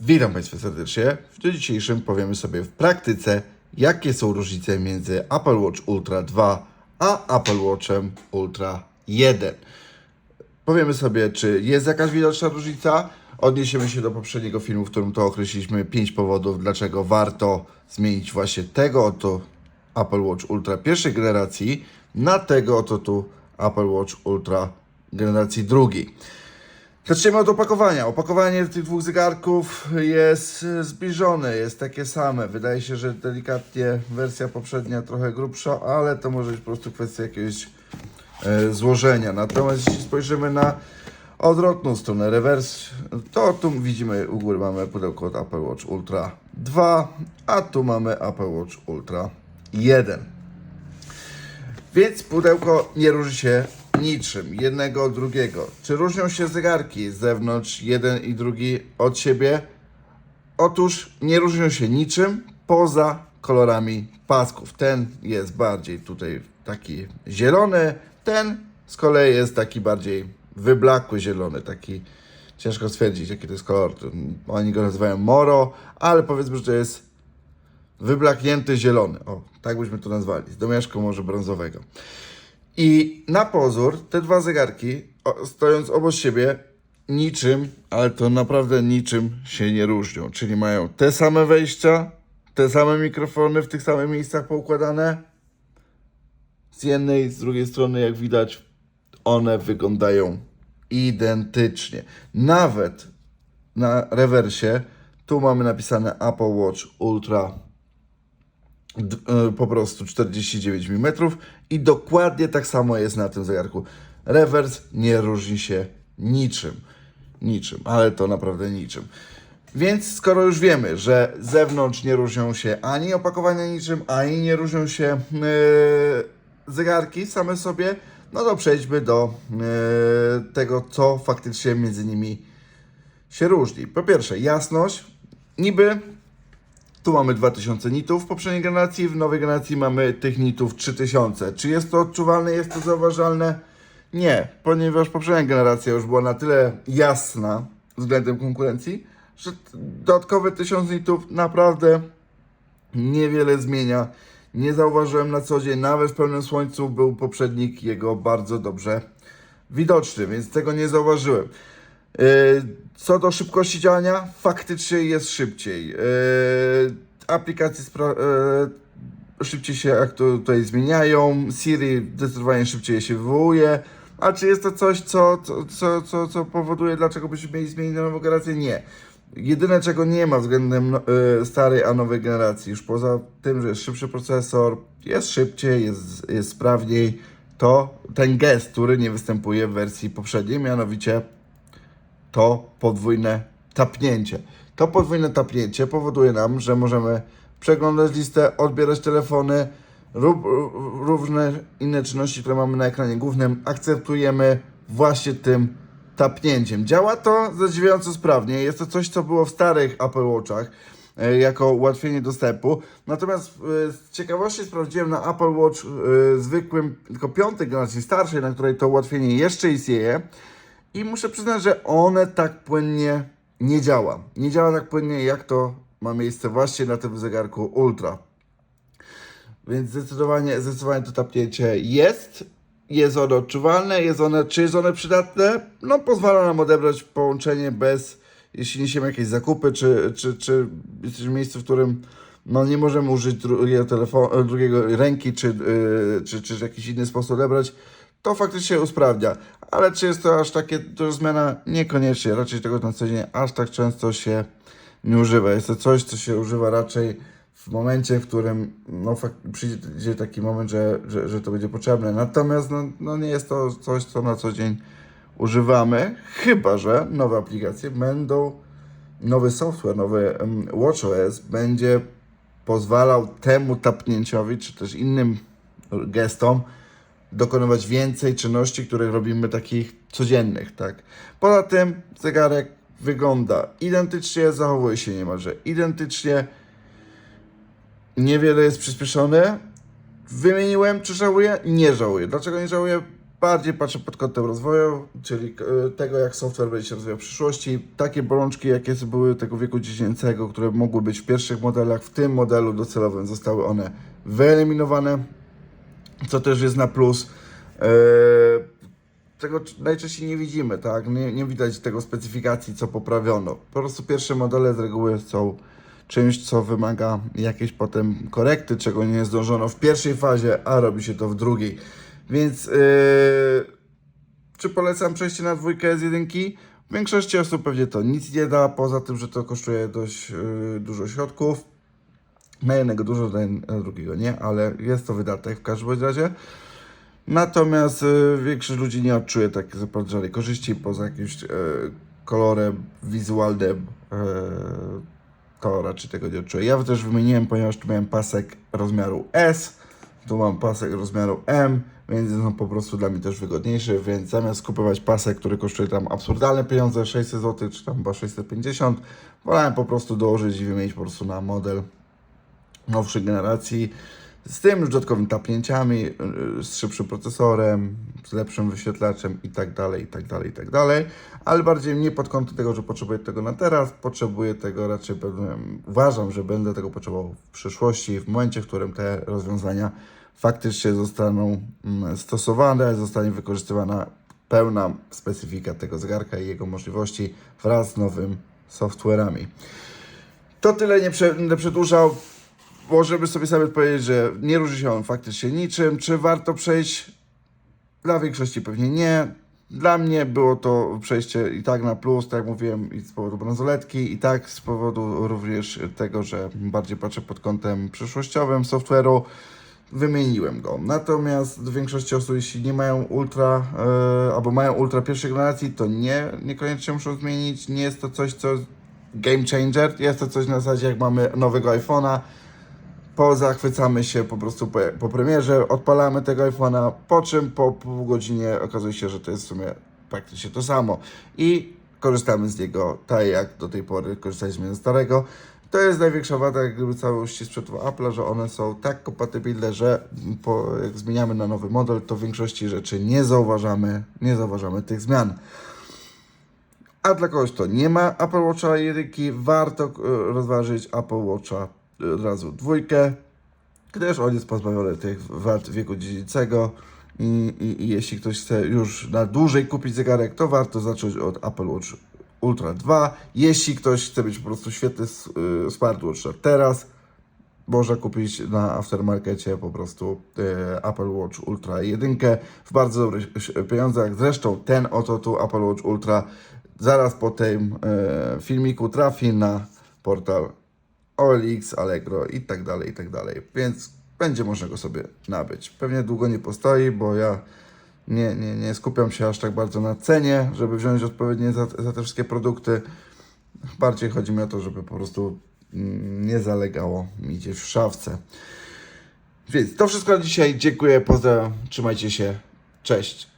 Witam Państwa serdecznie. W dniu dzisiejszym powiemy sobie w praktyce, jakie są różnice między Apple Watch Ultra 2 a Apple Watchem Ultra 1. Powiemy sobie, czy jest jakaś widoczna różnica. Odniesiemy się do poprzedniego filmu, w którym to określiliśmy 5 powodów, dlaczego warto zmienić właśnie tego oto Apple Watch Ultra pierwszej generacji na tego oto tu Apple Watch Ultra generacji drugiej. Zaczniemy od opakowania. Opakowanie tych dwóch zegarków jest zbliżone, jest takie same. Wydaje się, że delikatnie wersja poprzednia trochę grubsza, ale to może być po prostu kwestia jakiegoś e, złożenia. Natomiast jeśli spojrzymy na odwrotną stronę, rewers, to tu widzimy u góry mamy pudełko od Apple Watch Ultra 2, a tu mamy Apple Watch Ultra 1. Więc pudełko nie różni się niczym, jednego od drugiego. Czy różnią się zegarki z zewnątrz, jeden i drugi od siebie? Otóż nie różnią się niczym poza kolorami pasków. Ten jest bardziej tutaj taki zielony, ten z kolei jest taki bardziej wyblakły zielony, taki ciężko stwierdzić jaki to jest kolor. Oni go nazywają moro, ale powiedzmy, że to jest wyblaknięty zielony. O, tak byśmy to nazwali. Z domieszką może brązowego. I na pozór te dwa zegarki, stojąc obok siebie, niczym, ale to naprawdę niczym się nie różnią. Czyli mają te same wejścia, te same mikrofony w tych samych miejscach poukładane. Z jednej, z drugiej strony, jak widać, one wyglądają identycznie. Nawet na rewersie, tu mamy napisane Apple Watch Ultra po prostu 49 mm i dokładnie tak samo jest na tym zegarku. Rewers nie różni się niczym. Niczym, ale to naprawdę niczym. Więc skoro już wiemy, że z zewnątrz nie różnią się ani opakowania niczym, ani nie różnią się e, zegarki same sobie, no to przejdźmy do e, tego, co faktycznie między nimi się różni. Po pierwsze, jasność. Niby tu mamy 2000 nitów w poprzedniej generacji, w nowej generacji mamy tych nitów 3000. Czy jest to odczuwalne, jest to zauważalne? Nie, ponieważ poprzednia generacja już była na tyle jasna względem konkurencji, że dodatkowe 1000 nitów naprawdę niewiele zmienia. Nie zauważyłem na co dzień, nawet w pełnym słońcu był poprzednik jego bardzo dobrze widoczny, więc tego nie zauważyłem. Yy, Co do szybkości działania, faktycznie jest szybciej. Yy, Aplikacje yy, szybciej się jak tutaj zmieniają, Siri zdecydowanie szybciej się wywołuje. A czy jest to coś, co, co, co, co, powoduje, dlaczego byśmy mieli zmienić nową generację? Nie. Jedyne, czego nie ma względem no, starej a nowej generacji, już poza tym, że jest szybszy procesor, jest szybciej, jest, jest sprawniej, to ten gest, który nie występuje w wersji poprzedniej, mianowicie to podwójne tapnięcie. To podwójne tapnięcie powoduje nam, że możemy przeglądać listę, odbierać telefony, rób, różne inne czynności, które mamy na ekranie głównym, akceptujemy właśnie tym tapnięciem. Działa to zadziwiająco sprawnie. Jest to coś, co było w starych Apple Watchach e, jako ułatwienie dostępu. Natomiast e, z ciekawości sprawdziłem na Apple Watch e, zwykłym, tylko piątej generacji starszej, na której to ułatwienie jeszcze istnieje. I muszę przyznać, że one tak płynnie nie działa. Nie działa tak płynnie, jak to ma miejsce właśnie na tym zegarku Ultra. Więc zdecydowanie, zdecydowanie to tapnięcie jest. Jest ono odczuwalne, jest one, czy jest one przydatne? No pozwala nam odebrać połączenie bez, jeśli niesiemy jakieś zakupy, czy, czy, czy jesteśmy w miejscu, w którym no, nie możemy użyć drugiego telefonu, drugiego ręki, czy, yy, czy, czy w jakiś inny sposób odebrać, to faktycznie usprawnia. Ale czy jest to aż takie duża zmiana? Niekoniecznie. Raczej tego na co dzień aż tak często się nie używa. Jest to coś, co się używa raczej w momencie, w którym no, przyjdzie taki moment, że, że, że to będzie potrzebne. Natomiast no, no, nie jest to coś, co na co dzień używamy, chyba że nowe aplikacje będą, nowy software, nowy um, WatchOS będzie pozwalał temu tapnięciowi, czy też innym gestom dokonywać więcej czynności, które robimy takich codziennych, tak. Poza tym zegarek wygląda identycznie, zachowuje się niemalże identycznie, niewiele jest przyspieszone. Wymieniłem, czy żałuję? Nie żałuję. Dlaczego nie żałuję? bardziej patrzę pod kątem rozwoju, czyli e, tego, jak software będzie się rozwijał w przyszłości. Takie bolączki, jakie były tego wieku dziecięcego, które mogły być w pierwszych modelach, w tym modelu docelowym zostały one wyeliminowane, co też jest na plus. E, Tego najczęściej nie widzimy, tak? Nie, nie widać tego specyfikacji, co poprawiono. Po prostu pierwsze modele z reguły są czymś, co wymaga jakiejś potem korekty, czego nie zdążono w pierwszej fazie, a robi się to w drugiej. Więc yy, czy polecam przejście na dwójkę z jedynki? Większości osób pewnie to nic nie da, poza tym, że to kosztuje dość yy, dużo środków. Na jednego dużo, drugiego nie, ale jest to wydatek w każdym razie. Natomiast y, większość ludzi nie odczuje tak naprawdę żadnej korzyści poza jakimś y, kolorem wizualnym. Y, to raczej tego nie odczuję. Ja też wymieniłem, ponieważ tu miałem pasek rozmiaru S, tu mam pasek rozmiaru M, więc on po prostu dla mnie też wygodniejszy, więc zamiast kupować pasek, który kosztuje tam absurdalne pieniądze, 600 zł, czy tam chyba 650, wolałem po prostu dołożyć i wymienić po prostu na model nowszej generacji, z tym już dodatkowymi tapnięciami, yy, z szybszym procesorem, z lepszym wyświetlaczem i tak dalej, i tak dalej, i tak dalej, ale bardziej nie pod kątem tego, że potrzebuję tego na teraz, potrzebuję tego raczej, pewnie- uważam, że będę tego potrzebował w przyszłości, w momencie, w którym te rozwiązania faktycznie zostaną mm, stosowane, zostanie wykorzystywana pełna specyfika tego zegarka i jego możliwości wraz z nowymi software'ami. To tyle, nie będę przedłużał. Możemy sobie sami odpowiedzieć, że nie różni się on faktycznie niczym. Czy warto przejść? Dla większości pewnie nie. Dla mnie było to przejście i tak na plus, tak jak mówiłem, i z powodu bransoletki, i tak z powodu również tego, że bardziej patrzę pod kątem przyszłościowym software'u. Wymieniłem go. Natomiast do większości osób, jeśli nie mają ultra, e, albo mają ultra pierwszej generacji, to nie, niekoniecznie muszą zmienić. Nie jest to coś, co game changer. Jest to coś na zasadzie, jak mamy nowego iPhone'a, pozachwycamy się po prostu po, po premierze, odpalamy tego iPhone'a, po czym po pół godzinie okazuje się, że to jest w sumie praktycznie to samo i korzystamy z niego tak jak do tej pory korzystaliśmy ze starego. To jest największa wada jak gdyby całości sprzętów Apple'a, że one są tak kompatybilne, że po, jak zmieniamy na nowy model, to w większości rzeczy nie zauważamy, nie zauważamy tych zmian. A dla kogoś, kto nie ma Apple Watcha 1, warto e, rozważyć Apple Watcha od razu dwójkę, gdyż on jest pozbawiony tych wad wieku dziedziczego i, i, i jeśli ktoś chce już na dłużej kupić zegarek, to warto zacząć od Apple Watch Ultra 2. Jeśli ktoś chce być po prostu świetny y, smartwatch teraz, można kupić na aftermarkecie po prostu e, Apple Watch Ultra 1 w bardzo dobrych pieniądzach. Zresztą ten oto tu Apple Watch Ultra zaraz po tym e, filmiku trafi na portal OLX, Allegro i tak dalej, i tak dalej. Więc będzie można go sobie nabyć. Pewnie długo nie postoi, bo ja nie, nie, nie skupiam się aż tak bardzo na cenie, żeby wziąć odpowiednie za, za te wszystkie produkty. Bardziej chodzi mi o to, żeby po prostu mm, nie zalegało mi gdzieś w szafce. Więc to wszystko na dzisiaj. Dziękuję, pozdrawiam, trzymajcie się. Cześć.